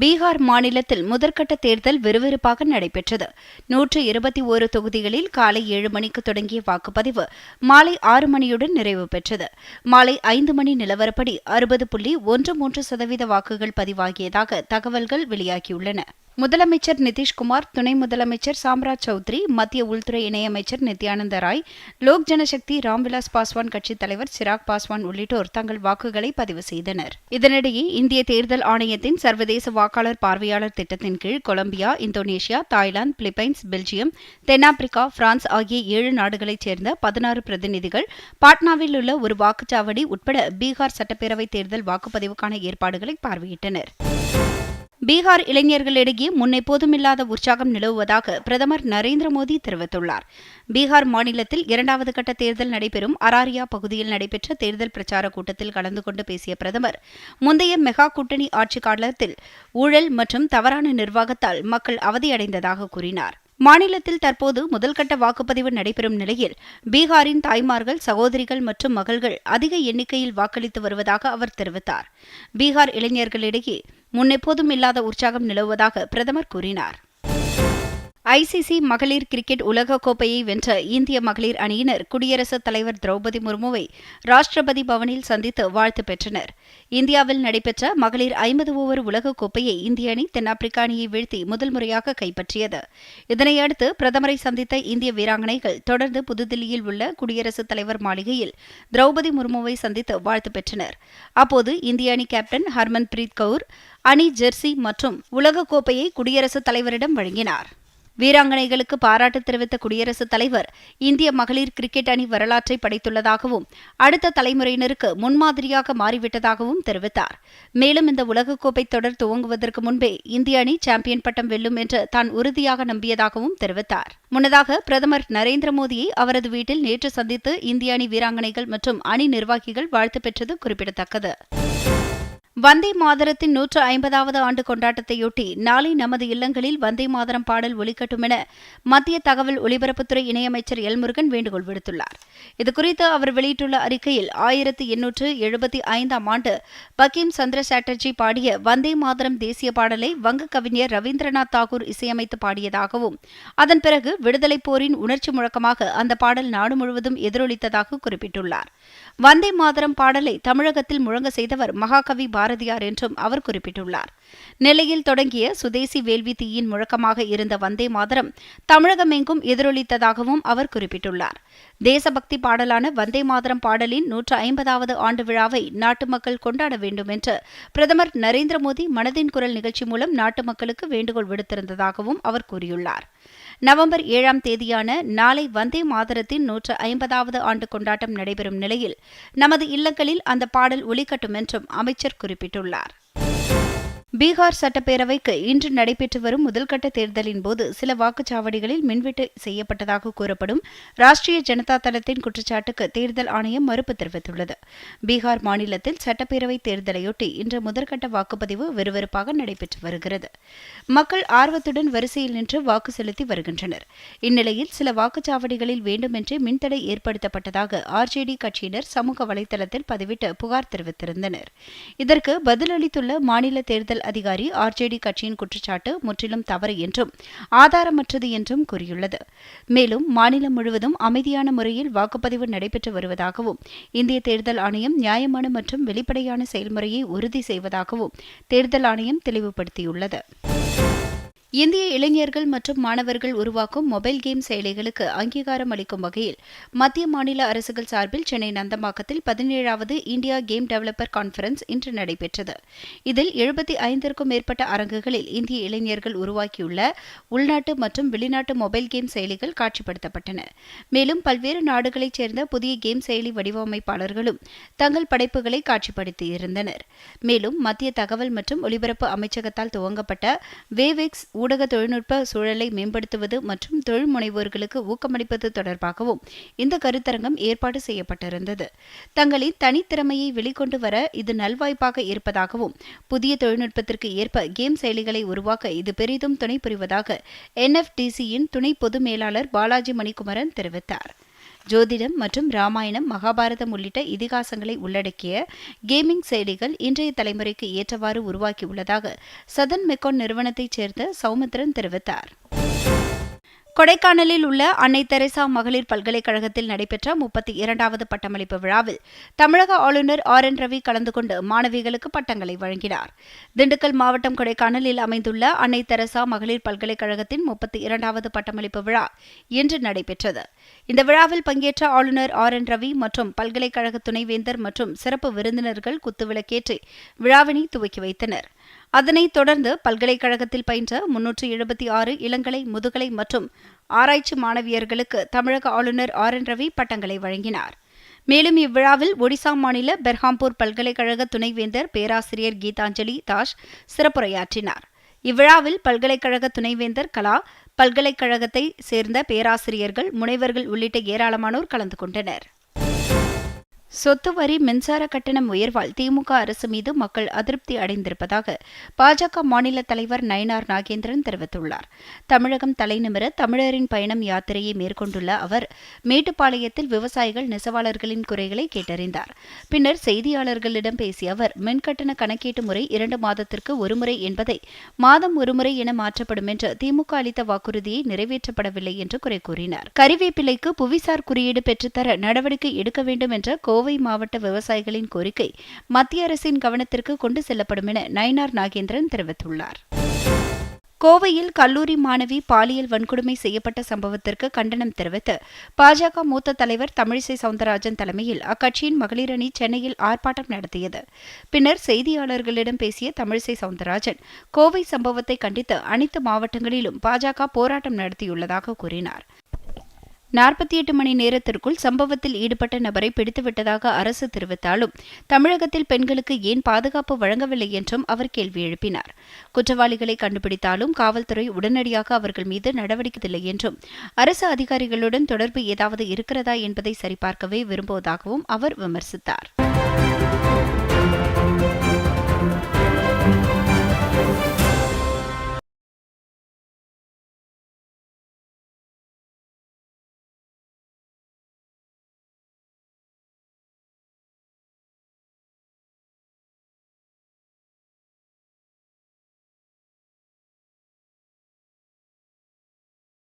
பீகார் மாநிலத்தில் முதற்கட்ட தேர்தல் விறுவிறுப்பாக நடைபெற்றது. நூற்று இருபத்தி ஒரு தொகுதிகளில் காலை ஏழு மணிக்கு தொடங்கிய வாக்குப்பதிவு மாலை ஆறு மணியுடன் நிறைவு பெற்றது. மாலை ஐந்து மணி நிலவரப்படி அறுபது புள்ளி ஒன்று மூன்று சதவீத வாக்குகள் பதிவாகியதாக தகவல்கள் வெளியாகியுள்ளன. முதலமைச்சர் நிதிஷ்குமார் துணை முதலமைச்சர் சாம்ராஜ் சௌத்ரி மத்திய உள்துறை இணையமைச்சர் நித்யானந்த ராய் லோக் ஜனசக்தி ராம்விலாஸ் பாஸ்வான் கட்சித் தலைவர் சிராக் பாஸ்வான் உள்ளிட்டோர் தங்கள் வாக்குகளை பதிவு செய்தனர். இதனிடையே இந்திய தேர்தல் ஆணையத்தின் சர்வதேச வாக்காளர் பார்வையாளர் திட்டத்தின் கீழ் Colombia Indonesia Thailand Philippines Belgium தென்னாப்பிரிக்கா பிரான்ஸ் ஆகிய ஏழு நாடுகளைச் சேர்ந்த பதினாறு பிரதிநிதிகள் பாட்னாவில் உள்ள ஒரு வாக்குச்சாவடி உட்பட பீகார் சட்டப்பேரவைத் தேர்தல் வாக்குப்பதிவுக்கான ஏற்பாடுகளை பார்வையிட்டனர். பீகார் இளைஞர்களிடையே முன்னெப்போதுமில்லாத உற்சாகம் நிலவுவதாக பிரதமர் நரேந்திர மோடி தெரிவித்துள்ளார். பீகார் மாநிலத்தில் இரண்டாவது கட்ட தேர்தல் நடைபெறும் அராரியா பகுதியில் நடைபெற்ற தேர்தல் பிரச்சார கூட்டத்தில் கலந்து கொண்டு பேசிய பிரதமர் முந்தைய மெகா கூட்டணி ஆட்சிக் காலத்தில் ஊழல் மற்றும் தவறான நிர்வாகத்தால் மக்கள் அவதியடைந்ததாக கூறினார். மாநிலத்தில் தற்போது முதல்கட்ட வாக்குப்பதிவு நடைபெறும் நிலையில் பீகாரின் தாய்மார்கள் சகோதரிகள் மற்றும் மகள்கள் அதிக எண்ணிக்கையில் வாக்களித்து வருவதாக அவர் தெரிவித்தார். பீகார் இளைஞர்களிடையே முன்னெப்போதும் இல்லாத உற்சாகம் நிலவுவதாக பிரதமர் கூறினார். ஐசிசி மகளிர் கிரிக்கெட் உலகக்கோப்பையை வென்ற இந்திய மகளிர் அணியினர் குடியரசுத் தலைவர் திரௌபதி முர்முவை ராஷ்டிரபதி பவனில் சந்தித்து வாழ்த்து பெற்றனர். இந்தியாவில் நடைபெற்ற மகளிர் ஐம்பது ஓவர் உலகக்கோப்பையை இந்திய அணி தென்னாப்பிரிக்க அணியை வீழ்த்தி முதல் முறையாக கைப்பற்றியது. இதனையடுத்து பிரதமரை சந்தித்த இந்திய வீராங்கனைகள் தொடர்ந்து புதுதில்லியில் உள்ள குடியரசுத் தலைவர் மாளிகையில் திரௌபதி முர்முவை சந்தித்து வாழ்த்து பெற்றனர். அப்போது இந்திய அணி கேப்டன் ஹர்மன் பிரீத் கவுர் அணி ஜெர்சி மற்றும் உலகக்கோப்பையை குடியரசுத் தலைவரிடம் வழங்கினார். வீராங்கனைகளுக்கு பாராட்டு தெரிவித்த குடியரசுத் தலைவர் இந்திய மகளிர் கிரிக்கெட் அணி வரலாற்றை படைத்துள்ளதாகவும் அடுத்த தலைமுறையினருக்கு முன்மாதிரியாக மாறிவிட்டதாகவும் தெரிவித்தார். மேலும் இந்த உலகக்கோப்பை தொடர் துவங்குவதற்கு முன்பே இந்திய அணி சாம்பியன் பட்டம் வெல்லும் என்று தான் உறுதியாக நம்பியதாகவும் தெரிவித்தார். முன்னதாக பிரதமர் நரேந்திர மோடியை அவரது வீட்டில் நேற்று சந்தித்து இந்திய அணி வீராங்கனைகள் மற்றும் அணி நிர்வாகிகள் வாழ்த்து பெற்றது குறிப்பிடத்தக்கது. வந்தே மாதரத்தின் நூற்று ஐம்பதாவது ஆண்டு கொண்டாட்டத்தையொட்டி நாளை நமது இல்லங்களில் வந்தே மாதரம் பாடல் ஒலிக்கட்டும் என மத்திய தகவல் ஒலிபரப்புத்துறை இணையமைச்சர் எல் முருகன் வேண்டுகோள் விடுத்துள்ளார். இதுகுறித்து அவர் வெளியிட்டுள்ள அறிக்கையில் ஆயிரத்தி எண்ணூற்று எழுபத்தி ஐந்தாம் ஆண்டு பக்கீம் சந்திர சாட்டர்ஜி பாடிய வந்தே மாதரம் தேசிய பாடலை வங்க கவிஞர் ரவீந்திரநாத் தாகூர் இசையமைத்து பாடியதாகவும் அதன் பிறகு விடுதலைப் போரின் உணர்ச்சி முழக்கமாக அந்த பாடல் நாடு முழுவதும் எதிரொலித்ததாக குறிப்பிட்டுள்ளார். வந்தே மாதரம் பாடலை தமிழகத்தில் முழங்க செய்தவர் மகாகவி பாரதியார் என்றும் அவர் குறிப்பிட்டுள்ளார். நெல்லையில் தொடங்கிய சுதேசி வேள்வி தீயின் முழக்கமாக இருந்த வந்தே மாதரம் தமிழகமெங்கும் எதிரொலித்ததாகவும் அவர் குறிப்பிட்டுள்ளார். தேசபக்தி பாடலான வந்தே மாதரம் பாடலின் நூற்று ஐம்பதாவது ஆண்டு விழாவை நாட்டு மக்கள் கொண்டாட வேண்டும் என்று பிரதமர் நரேந்திர மோடி மனதின் குரல் நிகழ்ச்சி மூலம் நாட்டு மக்களுக்கு வேண்டுகோள் விடுத்திருந்ததாகவும் அவர் கூறியுள்ளார். நவம்பர் ஏழாம் தேதியான நாளை வந்தே மாதரத்தின் நூற்று ஐம்பதாவது ஆண்டு கொண்டாட்டம் நடைபெறும் நிலையில் நமது இல்லங்களில் அந்த பாடல் ஒலிக்கட்டும் என்றும் அமைச்சர் குறிப்பிட்டுள்ளார். பீகார் சட்டப்பேரவைக்கு இன்று நடைபெற்று வரும் முதல்கட்ட தேர்தலின் போது சில வாக்குச்சாவடிகளில் மின்வெட்டு செய்யப்பட்டதாக கூறப்படும் ராஷ்டிரிய ஜனதா தளத்தின் குற்றச்சாட்டுக்கு தேர்தல் ஆணையம் மறுப்பு தெரிவித்துள்ளது. பீகார் மாநிலத்தில் சட்டப்பேரவை தேர்தலையொட்டி இன்று முதற்கட்ட வாக்குப்பதிவு விறுவிறுப்பாக நடைபெற்று வருகிறது. மக்கள் ஆர்வத்துடன் வரிசையில் நின்று வாக்கு செலுத்தி வருகின்றனர். இந்நிலையில் சில வாக்குச்சாவடிகளில் வேண்டுமென்றே மின்தடை ஏற்படுத்தப்பட்டதாக ஆர்ஜேடி கட்சியினர் சமூக வலைதளத்தில் பதிவிட்டு புகார் தெரிவித்திருந்தனர். இதற்கு பதிலளித்துள்ள மாநில தேர்தல் அதிகாரி ஆர்ஜேடி கட்சியின் குற்றச்சாட்டு முற்றிலும் தவறு என்றும் ஆதாரமற்றது என்றும் கூறியுள்ளது. மேலும் மாநிலம் முழுவதும் அமைதியான முறையில் வாக்குப்பதிவு நடைபெற்று வருவதாகவும் இந்திய தேர்தல் ஆணையம் நியாயமான மற்றும் வெளிப்படையான செயல்முறையை உறுதி செய்வதாகவும் தேர்தல் ஆணையம் தெளிவுபடுத்தியுள்ளது. இந்திய இளைஞர்கள் மற்றும் மாணவர்கள் உருவாக்கும் மொபைல் கேம் செயலிகளுக்கு அங்கீகாரம் அளிக்கும் வகையில் மத்திய மாநில அரசுகள் சார்பில் சென்னை நந்தம்பாக்கத்தில் பதினேழாவது இந்தியா கேம் டெவலப்பர் கான்பரன்ஸ் இன்று நடைபெற்றது. இதில் எழுபத்தி ஐந்திற்கும் மேற்பட்ட அரங்குகளில் இந்திய இளைஞர்கள் உருவாக்கியுள்ள உள்நாட்டு மற்றும் வெளிநாட்டு மொபைல் கேம் செயலிகள் காட்சிப்படுத்தப்பட்டன. மேலும் பல்வேறு நாடுகளைச் சேர்ந்த புதிய கேம் செயலி வடிவமைப்பாளர்களும் தங்கள் படைப்புகளை காட்சிப்படுத்தியிருந்தனர். மேலும் மத்திய தகவல் மற்றும் ஒலிபரப்பு அமைச்சகத்தால் துவங்கப்பட்ட வேவெக்ஸ் ஊடக தொழில்நுட்ப சூழலை மேம்படுத்துவது மற்றும் தொழில் முனைவோர்களுக்கு ஊக்கமளிப்பது தொடர்பாகவும் இந்த கருத்தரங்கம் ஏற்பாடு செய்யப்பட்டிருந்தது. தங்களின் தனித்திறமையை வெளிக்கொண்டு வர இது நல்வாய்ப்பாக இருப்பதாகவும் புதிய தொழில்நுட்பத்திற்கு ஏற்ப கேம் செயலிகளை உருவாக்க இது பெரிதும் துணை புரிவதாக என்எஃப்டிசியின் துணை பொது மேலாளர் பாலாஜி மணிக்குமரன் தெரிவித்தார். ஜோதிடம் மற்றும் ராமாயணம் மகாபாரதம் உள்ளிட்ட இதிகாசங்களை உள்ளடக்கிய கேமிங் செயலிகள் இன்றைய தலைமுறைக்கு ஏற்றவாறு உருவாக்கியுள்ளதாக சதன் மெக்கான் நிறுவனத்தைச் சேர்ந்த சௌமித்ரன் தெரிவித்தார். கொடைக்கானலில் உள்ள அன்னை தெரசா மகளிர் பல்கலைக்கழகத்தில் நடைபெற்ற முப்பத்தி இரண்டாவது பட்டமளிப்பு விழாவில் தமிழக ஆளுநர் ஆர் என் ரவி கலந்து கொண்டு மாணவிகளுக்கு பட்டங்களை வழங்கினார். திண்டுக்கல் மாவட்டம் கொடைக்கானலில் அமைந்துள்ள அன்னை தெரசா மகளிர் பல்கலைக்கழகத்தின் முப்பத்தி இரண்டாவது பட்டமளிப்பு விழா இன்று நடைபெற்றது. இந்த விழாவில் பங்கேற்ற ஆளுநர் ஆர் என் ரவி மற்றும் பல்கலைக்கழக துணைவேந்தர் மற்றும் சிறப்பு விருந்தினர்கள் குத்துவிளக்கேற்றி விழாவினை துவக்கி வைத்தனர். அதனைத் தொடர்ந்து பல்கலைக்கழகத்தில் பயின்ற முன்னூற்று எழுபத்தி ஆறு இளங்கலை முதுகலை மற்றும் ஆராய்ச்சி மாணவியர்களுக்கு தமிழக ஆளுநர் ஆர். என். ரவி பட்டங்களை வழங்கினார். மேலும் இவ்விழாவில் ஒடிசா மாநில பெர்ஹாம்பூர் பல்கலைக்கழக துணைவேந்தர் பேராசிரியர் கீதாஞ்சலி தாஷ் சிறப்புரையாற்றினார். இவ்விழாவில் பல்கலைக்கழக துணைவேந்தர் கலா பல்கலைக்கழகத்தை சேர்ந்த பேராசிரியர்கள் முனைவர்கள் உள்ளிட்ட ஏராளமானோர் கலந்து கொண்டனர். சொத்து வரி மின்சார கட்டணம் உயர்வால் திமுக அரசு மீது மக்கள் அதிருப்தி அடைந்திருப்பதாக பாஜக மாநில தலைவர் நயனார் நாகேந்திரன் தெரிவித்துள்ளார். தமிழகம் தலைநிமிர தமிழரின் பயணம் யாத்திரையை மேற்கொண்டுள்ள அவர் மேட்டுப்பாளையத்தில் விவசாயிகள் நெசவாளர்களின் குறைகளை கேட்டறிந்தார். பின்னர் செய்தியாளர்களிடம் பேசிய அவர் மின்கட்டண கணக்கீட்டு முறை இரண்டு மாதத்திற்கு ஒருமுறை என்பதை மாதம் ஒருமுறை என மாற்றப்படும் என்று திமுக அளித்த வாக்குறுதியை நிறைவேற்றப்படவில்லை என்று குறை கூறினார். கறிவேப்பிலைக்கு புவிசார் குறியீடு பெற்றுத்தர நடவடிக்கை எடுக்க வேண்டும் என்ற கோவை மாவட்ட விவசாயிகளின் கோரிக்கை மத்திய அரசின் கவனத்திற்கு கொண்டு செல்லப்படும் என நயினார் நாகேந்திரன் தெரிவித்துள்ளார். கோவையில் கல்லூரி மாணவி பாலியல் வன்கொடுமை செய்யப்பட்ட சம்பவத்திற்கு கண்டனம் தெரிவித்து பாஜக மூத்த தலைவர் தமிழிசை சவுந்தரராஜன் தலைமையில் அக்கட்சியின் மகளிர் அணி சென்னையில் ஆர்ப்பாட்டம் நடத்தியது. பின்னர் செய்தியாளர்களிடம் பேசிய தமிழிசை சவுந்தரராஜன் கோவை சம்பவத்தை கண்டித்து அனைத்து மாவட்டங்களிலும் பாஜக போராட்டம் நடத்தியுள்ளதாக கூறினார். நாற்பத்தி எட்டு மணி நேரத்திற்குள் சம்பவத்தில் ஈடுபட்ட நபரை பிடித்துவிட்டதாக அரசு தெரிவித்தாலும் தமிழகத்தில் பெண்களுக்கு ஏன் பாதுகாப்பு வழங்கவில்லை என்றும் அவர் கேள்வி எழுப்பினார். குற்றவாளிகளை கண்டுபிடித்தாலும் காவல்துறை உடனடியாக அவர்கள் மீது நடவடிக்கையில்லை என்றும் அரசு அதிகாரிகளுடன் தொடர்பு ஏதாவது இருக்கிறதா என்பதை சரிபார்க்கவே விரும்புவதாகவும் அவர் விமர்சித்தார்.